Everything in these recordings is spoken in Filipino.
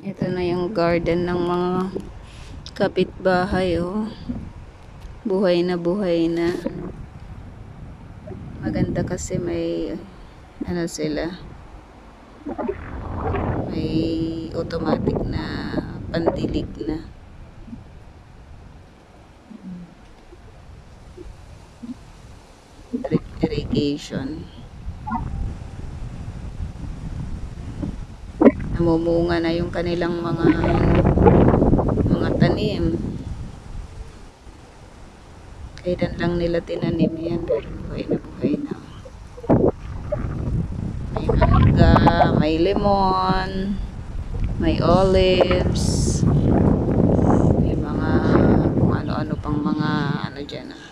Ito na yung garden ng mga kapitbahay, oh. Buhay na buhay na. Maganda kasi may, ano sila, may automatic na pandilig na. Irrigation. Namumunga na yung kanilang mga mga tanim. Kailan lang nila tinanim yan pero buhay na buhay na. May mangga, may lemon, may olives, may mga kung ano-ano pang mga ano dyan ah.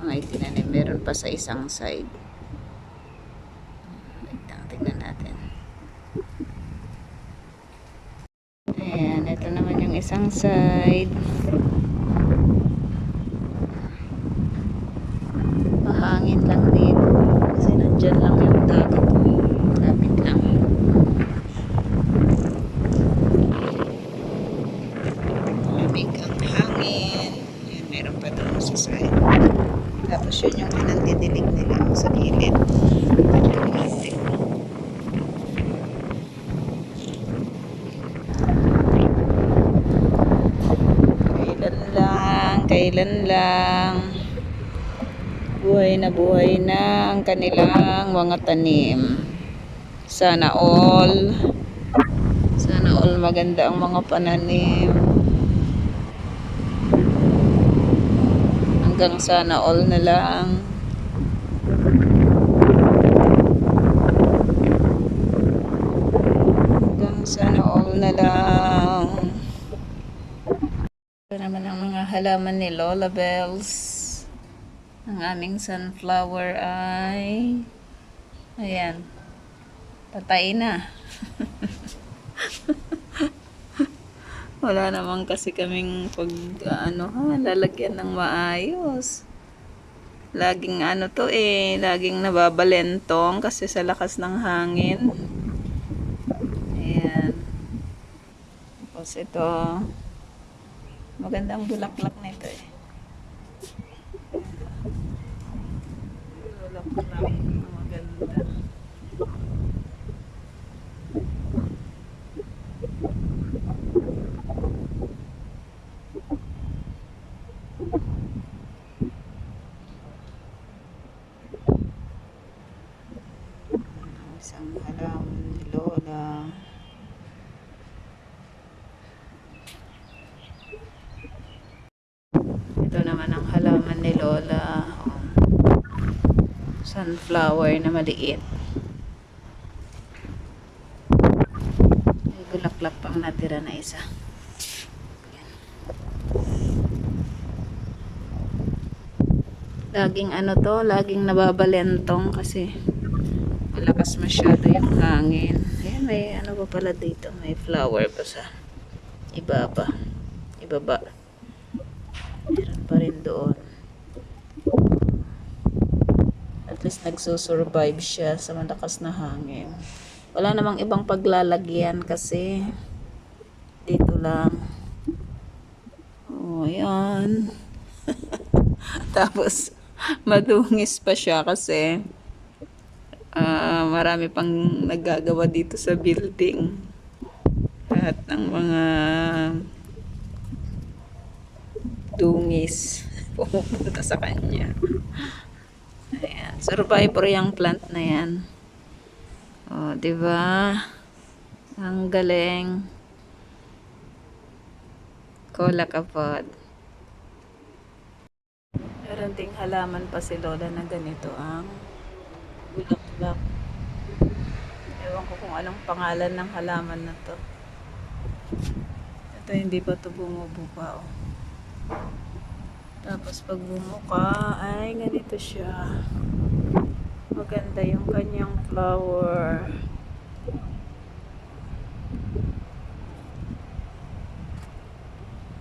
Mga itinanim. Meron pa sa isang side. Wait lang, tingnan natin. Ayan, ito naman yung isang side. Mahangin lang dito. Kasi nandyan lang yung dagat. Lapit lang. Malamig ang hangin. Ayan, meron pa doon sa side. Tapos yun yung pinandidilig nila sa gilid. Automatic. Kailan lang, kailan lang. Buhay na buhay na ang kanilang mga tanim. Sana all. Sana all maganda ang mga pananim. Hanggang sana all na lang. Hanggang sana all na lang. Ito naman ang mga halaman ni Lola Bells. Ang aming sunflower ay ayan. Patay na. Wala naman kasi kaming pag ano ha, lalagyan ng maayos. Laging ano to eh, laging nababalentong kasi sa lakas ng hangin. Ayan. Tapos ito, magandang bulaklak nito eh. Bulaklak, maganda. Isang halaman ni Lola. Ito naman ang halaman ni Lola. Oh. Sunflower na maliit. May bulaklak pang natira na isa. Yan. Laging ano to, laging nababalentong kasi malakas masyado yung hangin. Ayan, may ano pa pala dito. May flower pa sa ibaba. Ibaba. Meron pa rin doon. Nagsusurvive siya sa malakas na hangin. Wala namang ibang paglalagyan kasi dito lang. Oh, ayan. Tapos, madungis pa siya kasi ah, marami pang nagagawa dito sa building. Lahat ng mga dungis pumupunta sa kanya. Survivor yung plant na yan. O, di ba? Ang galing. Kola kapod. Meron ding halaman pa si Lola na ganito ang bulaklak. Ewan ko kung anong pangalan ng halaman na to. Ito hindi pa to bumubuka oh. Tapos pag bumuka ay ganito siya. Maganda yung kanyang flower.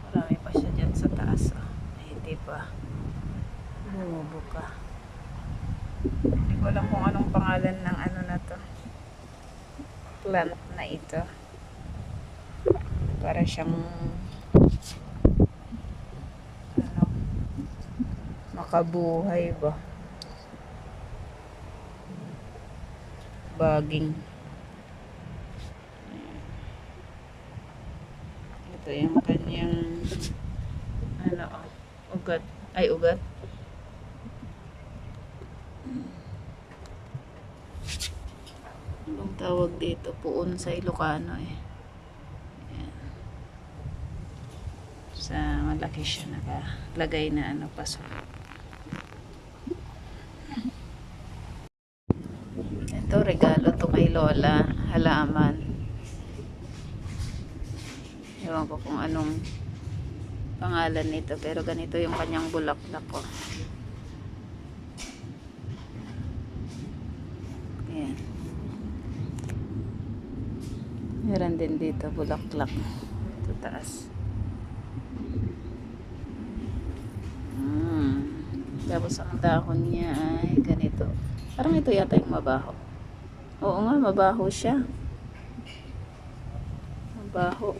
Marami pa siya dyan sa taas. Oh. Hindi pa. Bumubuka. Hindi ko alam kung anong pangalan ng ano na to. plant na ito. Para siyang ano, makabuhay ba? Baging. Ito yung kanyang ano, ugat. Ay, ugat. Anong tawag dito? Puon sa Ilocano eh. Sa malaki siya nakalagay na ano paso. Ito regalo to kay Lola. Halaman. Ewan ko kung anong pangalan nito pero ganito yung kanyang bulaklak ko. Ayan. Meron din dito bulaklak. Ito taas. Mm. Tapos ang dahon niya ay ganito. Parang ito yata yung mabaho. Oo nga, mabaho siya. Mabaho.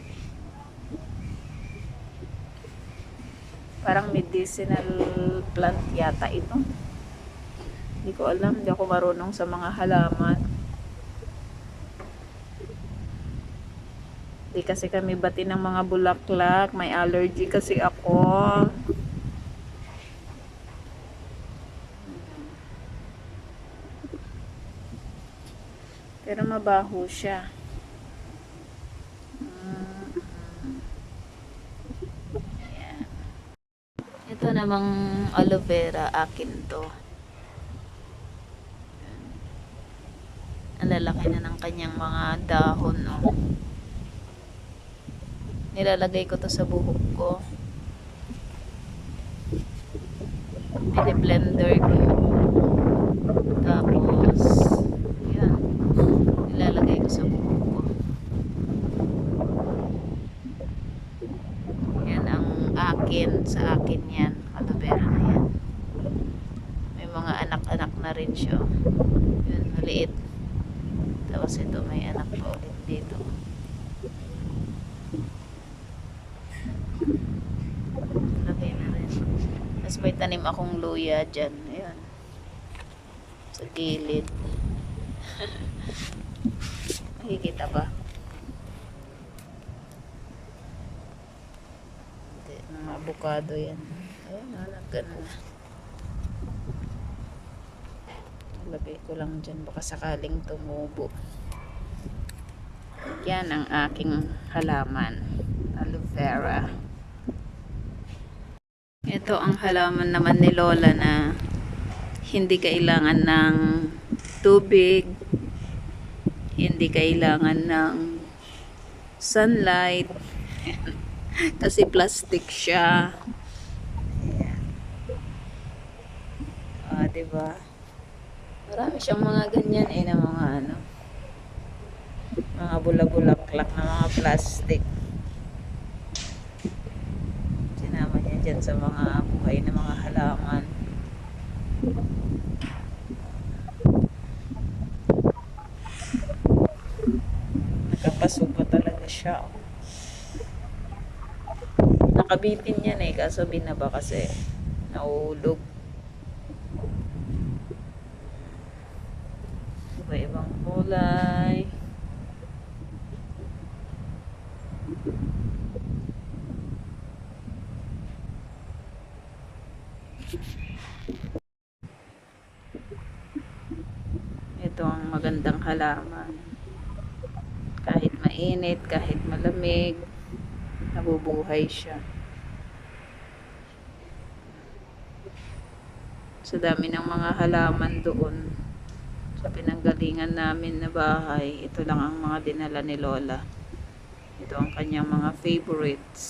Parang medicinal plant yata ito. Hindi ko alam. Hindi ako marunong sa mga halaman. Hindi kasi kami bati ng mga bulaklak. May allergy kasi ako. Pero mabaho siya. Mm. Ayan. Ito namang aloe vera, akin to. Ang lalaki na ng kanyang mga dahon, no. Nilalagay ko to sa buhok ko. Piniblender ko. Tapos, yan. Nilalagay ko sa buhok ko. Yan ang akin. Sa akin yan. Aloe vera na yan. May mga anak-anak na rin siya. Yun, maliit. Tapos ito may anak pa ulit dito. Lagay na rin. Tapos may tanim akong luya dyan. Ayan. Sa gilid. Makikita ba? Hindi, mga avocado yan. Ayan, anak, ganun na. Lagay ko lang dyan, baka sakaling tumubo. Yan ang aking halaman. Aloe vera. Ito ang halaman naman ni Lola na hindi kailangan ng tubig, hindi kailangan ng sunlight, kasi plastic siya. Ah, diba? Marami siyang mga ganyan eh na mga ano, mga bulabulaklak na mga plastic. Sinama niya dyan sa mga buhay na mga halaman. Nakapaso pa talaga siya. oh. Nakabitin yan eh, kaso binaba kasi nauulog. Iba-ibang kulay. Ito ang magandang halaman. Kahit mainit, kahit malamig, nabubuhay siya. Sa dami ng mga halaman doon sa pinanggalingan namin na bahay, ito lang ang mga dinala ni Lola. Ito ang kanyang mga favorites.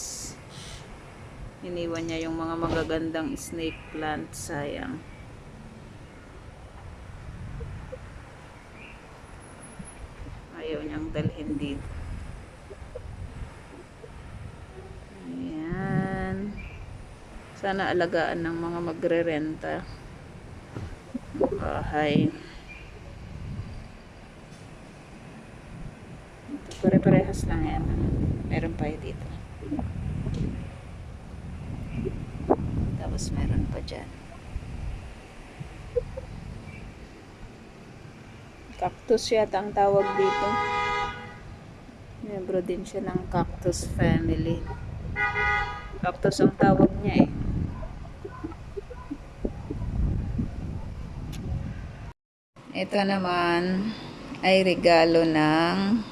Iniwan niya yung mga magagandang snake plant, sayang. Niyang dalhin dito. Ayan. Sana alagaan ng mga magre-renta. Bahay. Pare-parehas lang yan. Meron pa dito. Tapos meron pa dyan. Cactus yata ang tawag dito. Membro din siya ng cactus family. Cactus ang tawag niya eh. Ito naman ay regalo ng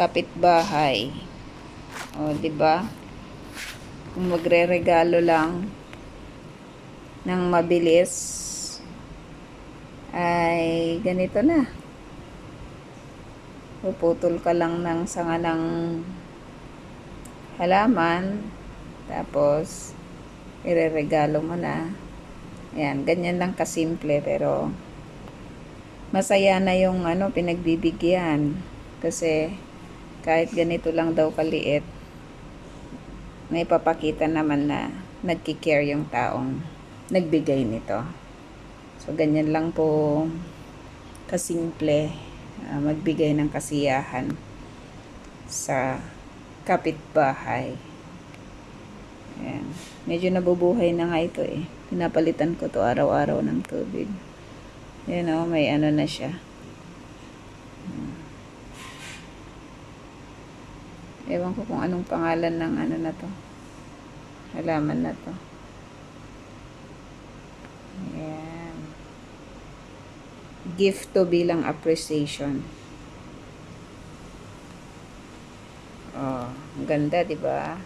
kapitbahay. O, di ba? Kung magre-regalo lang ng mabilis ay ganito na. Puputol ka lang ng sanga ng halaman tapos ireregalo mo na. Ayan, ganyan lang kasimple pero masaya na yung ano pinagbibigyan kasi kahit ganito lang daw kaliit may papakita naman na nagki-care yung taong nagbigay nito. So ganyan lang po kasimple ah, magbigay ng kasiyahan sa kapitbahay. Ayan. Medyo nabubuhay na nga ito eh. Pinapalitan ko to araw-araw ng tubig. Yan o, may ano na siya. Ewan ko kung anong pangalan ng ano na to. Halaman na to. Ayan. Gift to bilang appreciation. Oh, ang ganda, 'di ba?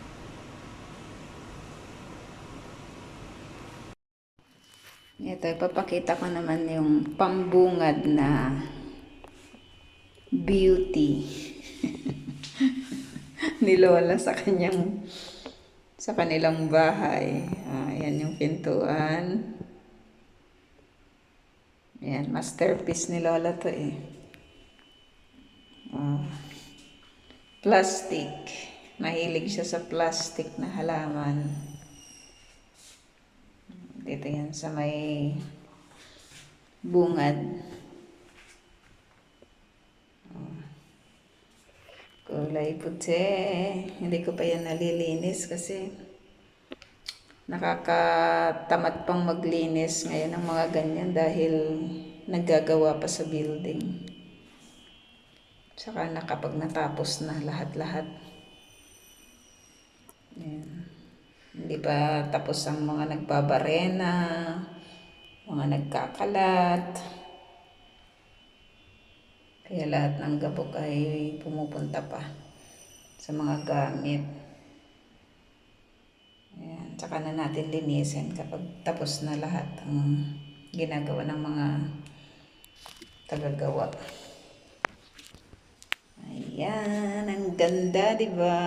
Ito, ipapakita ko naman yung pambungad na beauty ni Lola sa kanyang sa kanilang bahay. Ah, yan yung pintuan. Yan, masterpiece ni Lola to eh. Ah, plastic. Mahilig siya sa plastic na halaman. Dito yan sa may bungad. Kulay puti. Hindi ko pa yan nalilinis kasi nakakatamad pang maglinis ngayon ng mga ganyan dahil naggagawa pa sa building. Tsaka na kapag natapos na lahat-lahat. Hindi pa tapos ang mga nagbabarena, mga nagkakalat. Kaya lahat ng gabok ay pumupunta pa sa mga gamit. Tsaka na natin linisin kapag tapos na lahat ang ginagawa ng mga tagagawa. Ayan, ang ganda, di ba?